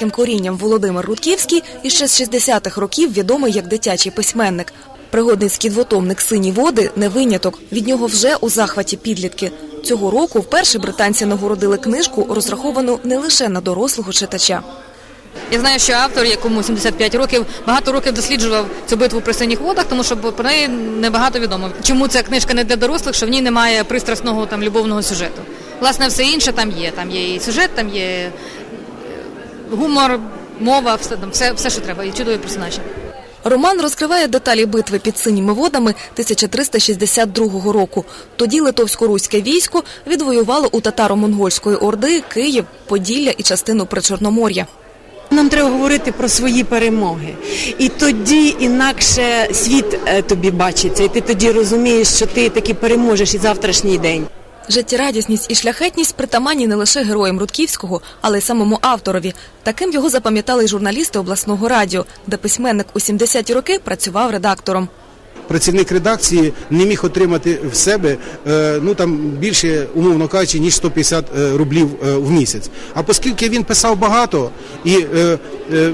З корінням Володимир Рудківський іще з 60-х років відомий як дитячий письменник. Пригодницький двотомник Сині води не виняток. Від нього вже у захваті підлітки. Цього року вперше британці нагородили книжку, розраховану не лише на дорослого читача. Я знаю, що автор, якому 75 років, багато років досліджував цю битву при синіх водах, тому що про неї небагато відомо. Чому ця книжка не для дорослих, що в ній немає пристрасного там любовного сюжету. Власне, все інше там є. Там є і сюжет, там є гумор, мова, все там, все, все що треба, і чудові персонажі. Роман розкриває деталі битви під синіми водами 1362 року. Тоді литовсько-руське військо відвоювало у татаро-монгольської орди Київ, Поділля і частину Причорномор'я. Нам треба говорити про свої перемоги, і тоді інакше світ е, тобі бачиться, і ти тоді розумієш, що ти таки переможеш і завтрашній день. Життєрадісність і шляхетність притаманні не лише героям Рудківського, але й самому авторові. Таким його запам'ятали й журналісти обласного радіо, де письменник у 70-ті роки працював редактором. Працівник редакції не міг отримати в себе е, ну там більше, умовно кажучи, ніж 150 е, рублів е, в місяць. А оскільки він писав багато і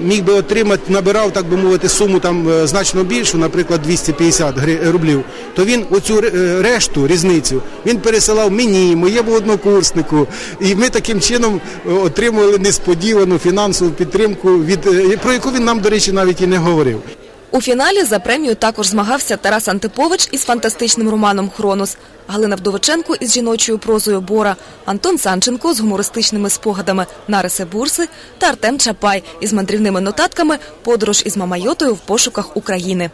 міг би отримати, набирав, так би мовити, суму там значно більшу, наприклад, 250 рублів, то він оцю решту, різницю, він пересилав мені, моєму однокурснику, і ми таким чином отримували несподівану фінансову підтримку, від про яку він нам, до речі, навіть і не говорив. У фіналі за премію також змагався Тарас Антипович із фантастичним романом Хронос, Галина Вдовиченко із жіночою прозою Бора, Антон Санченко з гумористичними спогадами Нариси Бурси та Артем Чапай із мандрівними нотатками Подорож із Мамайотою в пошуках України.